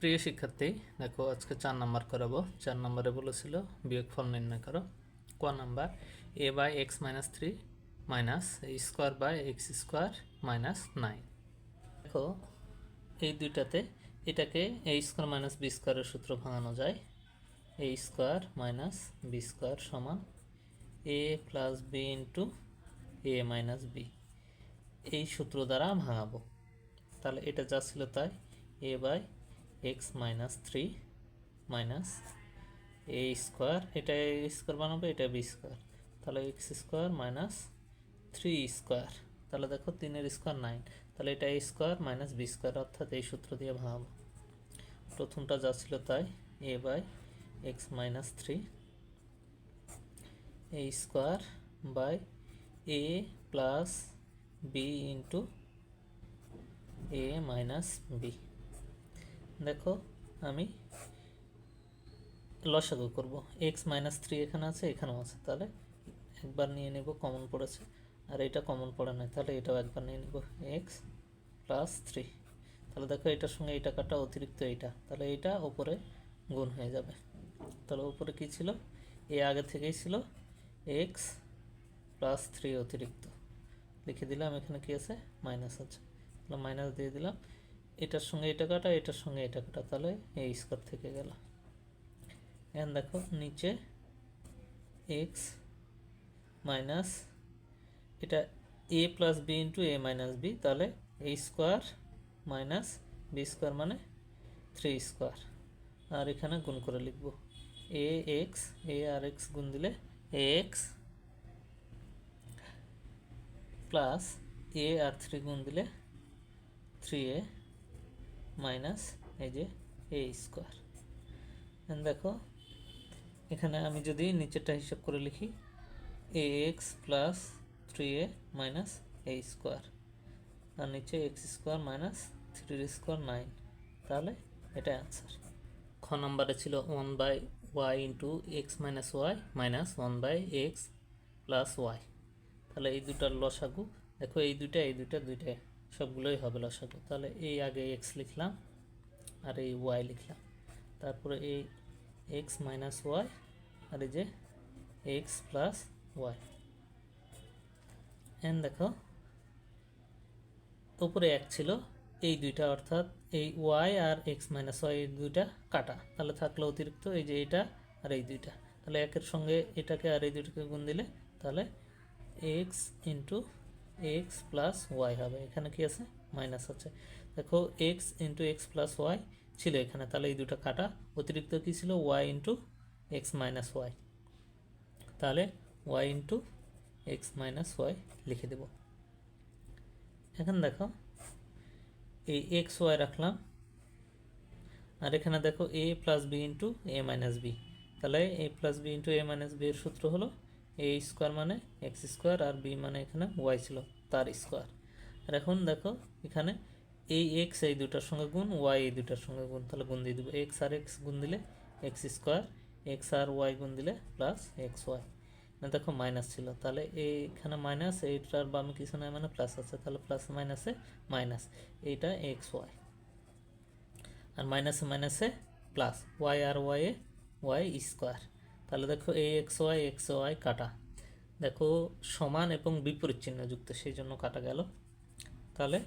প্রিয় শিক্ষার্থী, দেখো আজকে চার নাম্বার করাবো। চার নাম্বারে বলেছিল বিয়োগফল নির্ণয় করো। ক number? A by X minus three minus square by X square minus nine দেখো, এই দুইটাতে এটাকে এ স্কোয়ার মাইনাস বি স্কোয়ারের সূত্র ভাঙানো যায়। A square minus B square সমান A plus B into A minus B এই সূত্র দ্বারা ভাঙাবো। তাহলে এটা যা ছিল তাই A by X minus three minus A square এটা এ স্কোয়ার বানাবো, এটা বি স্কোয়ার তাহলে X square minus three square তাহলে দেখো তিনের স্কোয়ার নাইন তাহলে এটা A square minus B square অর্থাৎ এই সূত্র দিয়ে ভাঙাবো। প্রথমটা যা ছিল তাই A by X minus three A square by A plus B into A minus B দেখো, আমি লসাগু করব। এক্স মাইনাস থ্রি এখানে আছে, এখানেও আছে। তাহলে একবার নিয়ে নেব কমন পড়েছে। আর এটা কমন পড়ে নাই, তাহলে এটাও একবার নিয়ে নেব। এক্স প্লাস থ্রি তাহলে দেখো, এটার সঙ্গে এই টাকাটা অতিরিক্ত এইটা। তাহলে এইটা ওপরে গুণ হয়ে যাবে। তাহলে উপরে কী ছিল? এ আগে থেকেই ছিল। এক্স প্লাস থ্রি অতিরিক্ত। লিখে দিলাম, এখানে কি আছে? মাইনাস আছে। তাহলে মাইনাস দিয়ে দিলাম। এটার সঙ্গে এটা কাটা, এটার সঙ্গে এটা কাটা, তাহলে এই স্কোয়ার থেকে গেল। এখন দেখো, নিচে এক্স মাইনাস এটা A plus B into A minus B তাহলে A square minus B square মানে থ্রি স্কোয়ার আর এখানে গুণ করে লিখব। এ এক্স এ আর এক্স গুণ দিলে এ এক্স প্লাস এ আর থ্রি গুণ দিলে থ্রি এ মাইনাস এই যে এ স্কোয়ার দেখো, এখানে আমি যদি নিচেরটা হিসাব করে লিখি A X plus three A minus A square আর নিচে এক্স স্কোয়ার মাইনাস থ্রির স্কোয়ার নাইন তাহলে এটা অ্যান্সার খ নম্বরে ছিল one by Y into X minus Y minus one by X plus Y তাহলে এই দুটার লসাগু, দেখো এই দুইটা এই দুইটা, দুইটাই। সবগুলোই হবে লসাগু। তাহলে এই আগে এক্স লিখলাম আর এই ওয়াই লিখলাম। তারপরে এই এক্স মাইনাস ওয়াই আর এই যে এক্স প্লাস ওয়াই এন দেখো, উপরে এক ছিল, এই দুইটা অর্থাৎ এই ওয়াই আর এক্স মাইনাস ওয়াই এই দুইটা কাটা। তাহলে থাকল অতিরিক্ত এই যে এটা আর এই দুইটা। তাহলে একের সঙ্গে এটাকে আর এই দুইটাকে গুণ দিলে তাহলে X into X plus Y হবে। এখানে কি আছে? মাইনাস আছে। দেখো X into X plus Y ছিল এখানে। তাহলে এই দুটো কাটা। অতিরিক্ত কী ছিল? Y into X minus Y তাহলে Y into X minus Y লিখে দেব। এখন দেখো, এই এক্স ওয়াই রাখলাম। আর এখানে দেখো A plus B into A minus B তাহলে A plus B into A minus B এর সূত্র হলো এ স্কোয়ার মানে এক্স স্কোয়ার আর বি মানে এখানে ওয়াই ছিল, তার স্কোয়ার আর এখন দেখো, এখানে এই এক্স এই দুটার সঙ্গে গুণ ওয়াই এই দুটার সঙ্গে গুণ, তাহলে গুণ দিয়ে দেবো এক্স আর এক্স গুণ দিলে এক্স স্কোয়ার এক্স আর ওয়াই গুণ দিলে প্লাস এক্স ওয়াই না, দেখো মাইনাস ছিল, তাহলে এইখানে মাইনাস এইটার বামে কিছু নয় মানে প্লাস আছে, তাহলে প্লাস মাইনাসে মাইনাস এইটা এক্স ওয়াই আর মাইনাসে মাইনাসে প্লাস ওয়াই আর ওয়াই এ ওয়াই স্কোয়ার তাহলে দেখো এ এক্স ওয়াই এক্স ওয়াই কাটা। দেখো সমান এবং বিপরীত চিহ্ন যুক্ত, সেই জন্য কাটা গেল। তাহলে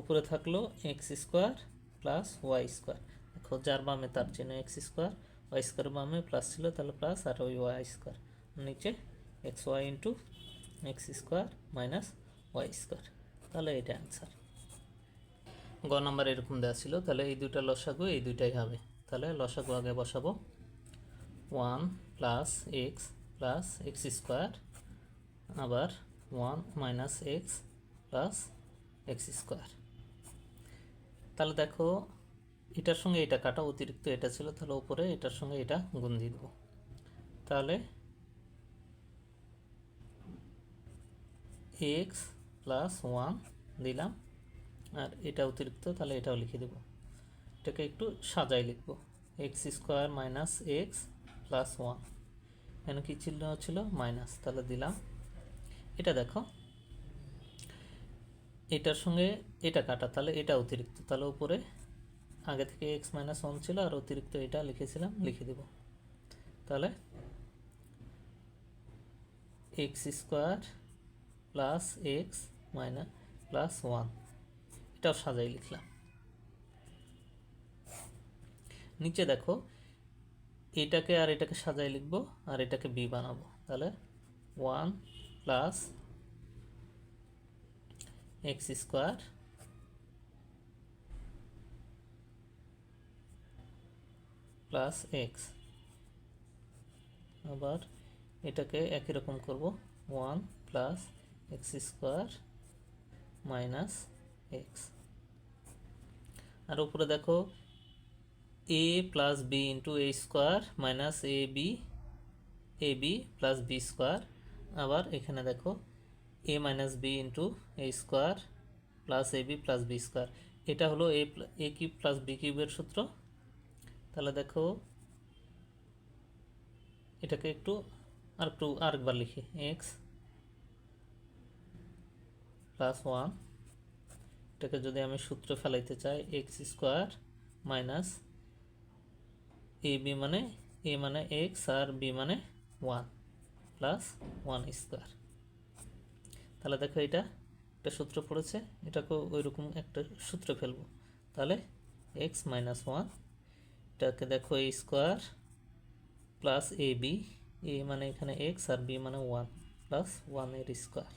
উপরে থাকল X square plus Y square দেখো যার বামে তার চিহ্ন এক্স স্কোয়ার ওয়াই স্কোয়ার বামে প্লাস ছিল, তাহলে প্লাস আর ওই ওয়াই স্কোয়ার নিচে X Y into X square minus Y square তাহলে এটা অ্যান্সার গ নাম্বার এরকম দেওয়া ছিল, তাহলে এই দুইটা লসাগু এই দুইটাই হবে। তাহলে লসাগু আগে বসাবো। One plus X plus X square আবার one minus X plus X square তাহলে দেখো, এটার সঙ্গে এটা কাটা, অতিরিক্ত এটা ছিল, তাহলে উপরে এটার সঙ্গে এটা গুণ দিয়ে দেবো। তাহলে এক্স প্লাস ওয়ান দিলাম, আর এটা অতিরিক্ত, তাহলে এটাও লিখে দেব। এটাকে একটু সাজাই লিখব। X square minus X plus one. এখানে কী চিহ্ন ছিল? মাইনাস। তাহলে দিলাম। এটা দেখো। এটার সঙ্গে এটা কাটা। তাহলে এটা অতিরিক্ত। তাহলে উপরে আগে থেকে এক্স মাইনাস ওয়ান ছিল আর অতিরিক্ত এটা লিখেছিলাম, লিখে দেব। তাহলে X square plus X minus plus one. এটাও সাজাই লিখলাম। নিচে দেখো এটাকে আর এটাকে সাজাই লিখব, আর এটাকে বি বানাবো। তাহলে one plus X square plus X আবার এটাকে একই রকম করব one plus X square minus X আর উপরে দেখো A plus B into A square minus A B A B plus B square আবার এখানে দেখো A minus B into A square plus A B plus B square এটা হলো A A cube plus B কিউবের সূত্র। তাহলে দেখো, এটাকে একটু আর একটু আরেকবার লিখি। এক্স প্লাস ওয়ান এটাকে যদি আমি সূত্র ফেলাইতে চাই X square minus A B মানে এ মানে এক্স আর বি মানে ওয়ান প্লাস ওয়ান স্কোয়ার তাহলে দেখো এটা একটা সূত্র পড়েছে, এটাকেও ওই রকম একটা সূত্র ফেলব। তাহলে এক্স মাইনাস ওয়ান এটাকে দেখো A square plus A B A মানে এখানে এক্স আর বি মানে ওয়ান প্লাস ওয়ানের স্কোয়ার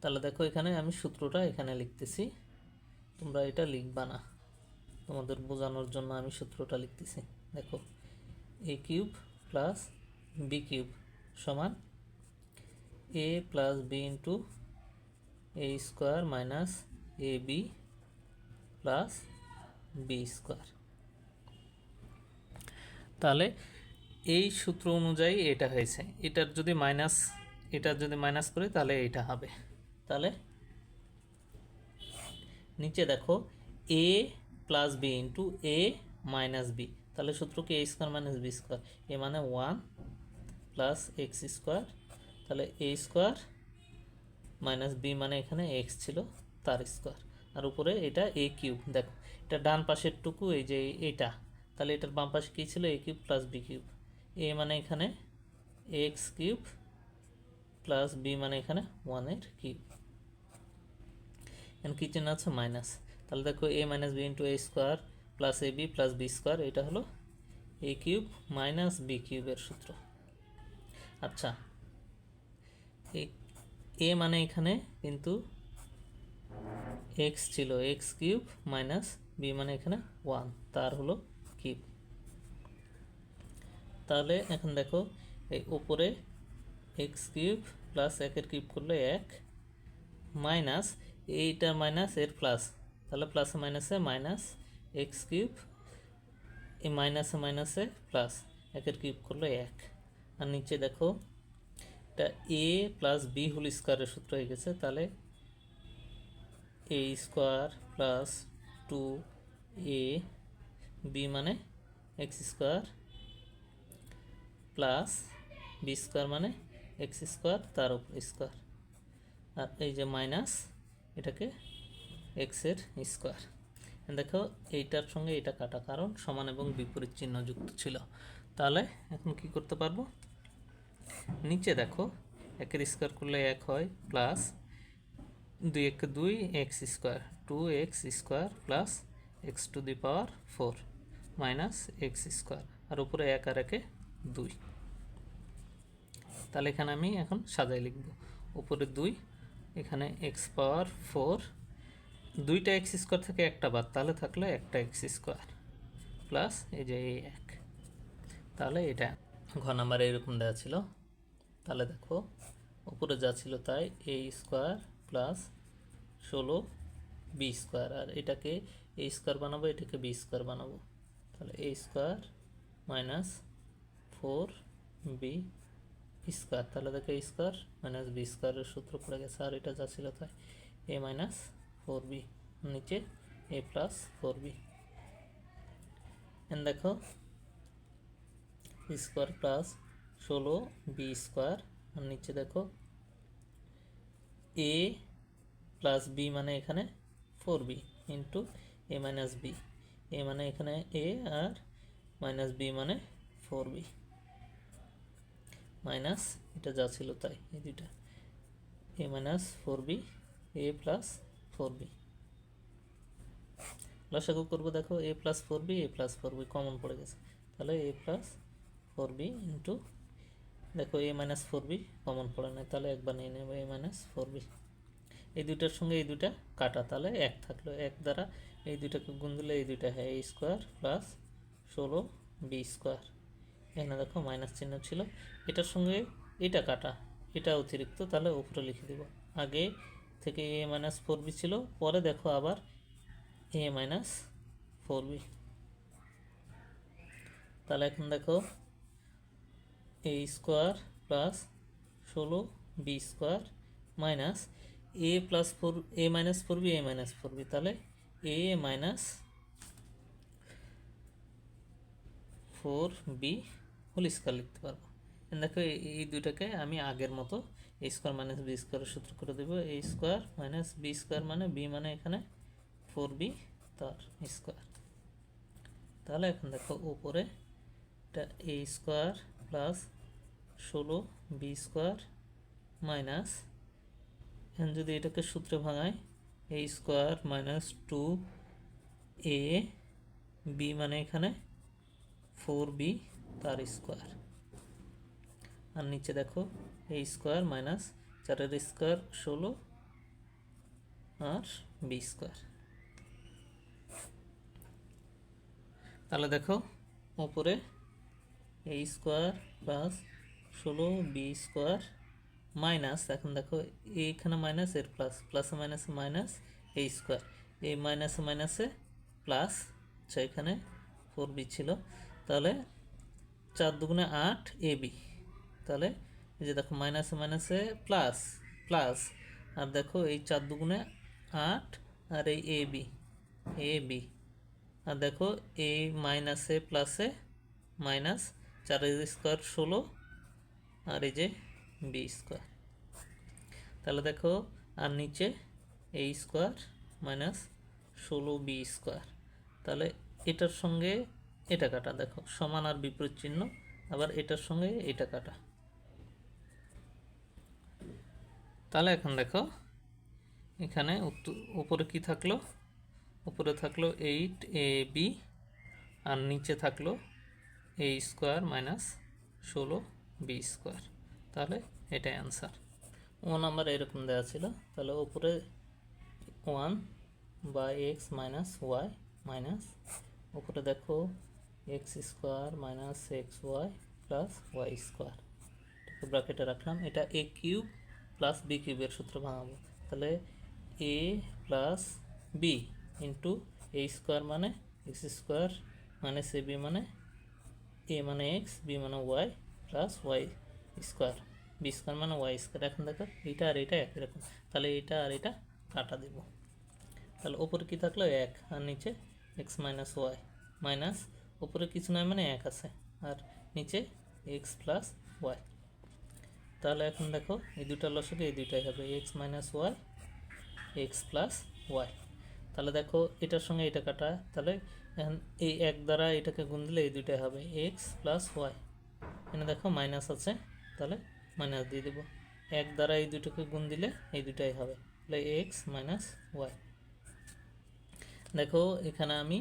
তাহলে দেখো এখানে আমি সূত্রটা এখানে লিখতেছি, তোমরা এটা লিখবা না। তোমাদের বোঝানোর জন্য আমি সূত্রটা লিখতেছি। দেখো A cube plus B cube সমান A plus B into A square minus A B plus B square তাহলে এই সূত্র অনুযায়ী এটা হয়েছে। এটার যদি মাইনাস এটার যদি মাইনাস করি, তাহলে এটা হবে। তাহলে নিচে দেখো A plus B into A minus B তাহলে সূত্র কি A square minus B square A মানে ওয়ান প্লাস এক্স স্কোয়ার তাহলে এ স্কোয়ার মাইনাস বি মানে এখানে এক্স ছিল, তার স্কোয়ার আর উপরে এটা এ কিউব দেখো, এটা ডান পাশের টুকু, এই যে এটা। তাহলে এটার বাম পাশে কী ছিল? A cube plus B cube A মানে এখানে এক্স কিউব প্লাস বি মানে এখানে ওয়ানের কিউব এখানে কী চিহ্ন আছে মাইনাস তাহলে দেখো A minus B into A square plus A B plus B square এটা হলো এ কিউব মাইনাস বি কিউবের সূত্র। আচ্ছা এ মানে এখানে কিন্তু এক্স ছিল এক্স কিউব মাইনাস বি মানে এখানে ওয়ান তার হলো কিউব তাহলে এখন দেখো, এই উপরে এক্স কিউব প্লাস একের কিউব করলে এক মাইনাস এইটা মাইনাস এর প্লাস তাহলে প্লাসে মাইনাসে মাইনাস এক্স কিউব এই মাইনাসে মাইনাসে প্লাস একের কিউব করলে এক। আর নিচে দেখো, এটা এ প্লাস বি হোল স্কোয়ারের সূত্র হয়ে গেছে, তাহলে A square plus two A B মানে X square plus B square মানে এক্স স্কোয়ার তার উপর স্কোয়ার আর এই যে মাইনাস এটাকে এক্সের স্কোয়ার দেখো, এইটার সঙ্গে এটা কাটা কারণ সমান এবং বিপরীত চিহ্ন যুক্ত ছিল। তাহলে এখন কি করতে পারব? নিচে দেখো, একের স্কোয়ার করলে এক হয় প্লাস দুই এক দুই X square two X square plus X two the power four minus X square আর উপরে এক আর একে দুই। তাহলে এখানে আমি এখন সাজাই লিখব। উপরে দুই, এখানে এক্স পাওয়ার ফোর দুইটা এক্স স্কোয়ার থেকে একটা বাদ, তাহলে থাকল একটা এক্স স্কোয়ার প্লাস এই যে এই এক। তাহলে এটা ঘ নাম্বার এরকম দেওয়া ছিল। তাহলে দেখো, উপরে যা ছিল তাই এ স্কোয়ার প্লাস ষোলো বি স্কোয়ার আর এটাকে এ স্কোয়ার বানাবো, এটাকে বি স্কোয়ার বানাবো। তাহলে A square minus four B square তাহলে দেখো এ স্কোয়ার মাইনাস বি স্কোয়ারের সূত্র পড়ে গেছে, আর এটা যা ছিল তাই এ মাইনাস ফোর বি নিচে এ প্লাস ফোর বি দেখো স্কোয়ার প্লাস ষোলো বি স্কোয়ার নিচে দেখো এ প্লাস বি মানে এখানে four B into A minus B A মানে এখানে এ আর মাইনাস বি মানে ফোর বি মাইনাস এটা যা ছিল তাই, এই দুইটা। A minus four B A plus four B লসাগু করব দেখো A plus four B A plus four B common পড়ে গেছে। তাহলে A plus four B into দেখো A minus four B common পড়ে না তাহলে একবার নিয়ে নেব এ মাইনাস ফোর বি এই দুইটার সঙ্গে এই দুইটা কাটা, তাহলে এক থাকল। এক দ্বারা এই দুইটাকে গুণ দিলে এই দুইটা হয় এ স্কোয়ার প্লাস ষোলো বি স্কোয়ার এখানে দেখো মাইনাস চিহ্ন ছিল। এটার সঙ্গে এটা কাটা, এটা অতিরিক্ত, তাহলে উপরে লিখে দেব। আগে থেকে এ মাইনাস ফোর বি ছিল, পরে দেখো আবার এ মাইনাস ফোর বি তাহলে এখন দেখো এ স্কোয়ার প্লাস ষোলো B square minus A plus four A minus four B A minus four B তাহলে A minus four B whole square লিখতে পারব। দেখো, এই- দুইটাকে আমি আগের মতো এ স্কোয়ার মাইনাস বি স্কোয়ারের সূত্র করে দেবো। A square minus B square মানে বি মানে এখানে ফোর বি তার স্কোয়ার তাহলে এখন দেখো, উপরে এটা এ স্কোয়ার প্লাস ষোলো বি স্কোয়ার মাইনাস এখন যদি এটাকে সূত্রে ভাঙাই A square minus two A B মানে এখানে ফোর বি তার স্কোয়ার আর নিচে দেখো এ স্কোয়ার মাইনাস চারের স্কোয়ার ষোলো আর বি স্কোয়ার তাহলে দেখো, উপরে এ স্কোয়ার প্লাস ষোলো বি স্কোয়ার মাইনাস এখন দেখো এইখানে মাইনাস এর প্লাস প্লাসে মাইনাসে মাইনাস এ স্কোয়ার এই মাইনাসে মাইনাসে প্লাস এখানে ফোর বি ছিল। তাহলে চার দুগুণে আট এ বি তাহলে এই যে দেখো মাইনাসে মাইনাসে প্লাস প্লাস আর দেখো এই চার দুগুণে আট, আর এই এ বি এ বি আর দেখো এই মাইনাসে প্লাসে মাইনাস চারের স্কোয়ার ষোলো, আর এই যে বি স্কোয়ার তাহলে দেখো, আর নিচে এ স্কোয়ার মাইনাস ষোলো বি স্কোয়ার তাহলে এটার সঙ্গে এটা কাটা, দেখো, সমান আর বিপরীত চিহ্ন, আবার এটার সঙ্গে এটা কাটা। তাহলে এখন দেখো, এখানে উপরে কি থাকল? উপরে থাকল এইট এ বি আর নিচে থাকল এ স্কোয়ার মাইনাস ষোলো বি স্কোয়ার তাহলে এটাই অ্যান্সার ও নাম্বার এরকম দেওয়া ছিল। তাহলে উপরে one by X minus Y minus উপরে দেখো X square minus X Y plus Y square ব্র্যাকেটে রাখলাম। এটা এ কিউব প্লাস বি কিউবের সূত্র ভাঙাবো। তাহলে a plus b into a square মানে x square minus a b মানে এ মানে এক্স বি মানে y plus y square b square মানে ওয়াই স্কোয়ার এখন দেখো, এইটা আর এটা একই রকম। তাহলে এটা আর এটা কাটা দেব। তাহলে ওপরে কি থাকল? এক। আর নিচে এক্স মাইনাস ওয়াই মাইনাস ওপরে কিছু নয় মানে এক আছে। আর নিচে এক্স প্লাস ওয়াই তাহলে এখন দেখো, এই দুটা লসকে এই দুইটাই হবে x minus y x plus y তাহলে দেখো, এটার সঙ্গে এটা কাটা, তাহলে এখন এই এক দ্বারা এটাকে গুণ দিলে এই দুইটাই হবে এক্স প্লাস ওয়াই এখানে দেখো মাইনাস আছে, তাহলে মাইনাস দিয়ে দেবো। এক দ্বারা এই দুটোকে গুণ দিলে এই দুটাই হবে, তাহলে এক্স মাইনাস ওয়াই দেখো, এখানে আমি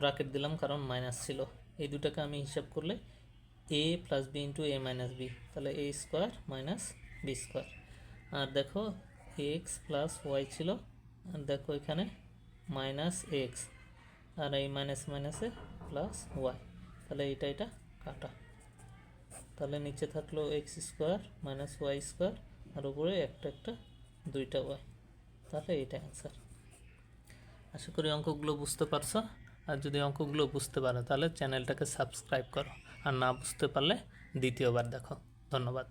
ব্রাকেট দিলাম কারণ মাইনাস ছিল। এই দুটাকে আমি হিসাব করলে a plus b into a minus b তাহলে a square minus b square আর দেখো এক্স প্লাস ওয়াই ছিল, আর দেখো এখানে মাইনাস এক্স আর এই মাইনাস মাইনাসে প্লাস ওয়াই তাহলে এটা এটা কাটা। তাহলে নিচে থাকল x square minus y square আর উপরে একটা একটা দুইটা ওয়াই তাহলে এটা অ্যান্সার আশা করি অঙ্কগুলো বুঝতে পারছ, আর যদি অঙ্কগুলো বুঝতে পারো, তাহলে চ্যানেলটাকে সাবস্ক্রাইব করো। আর না বুঝতে পারলে দ্বিতীয়বার দেখো। ধন্যবাদ।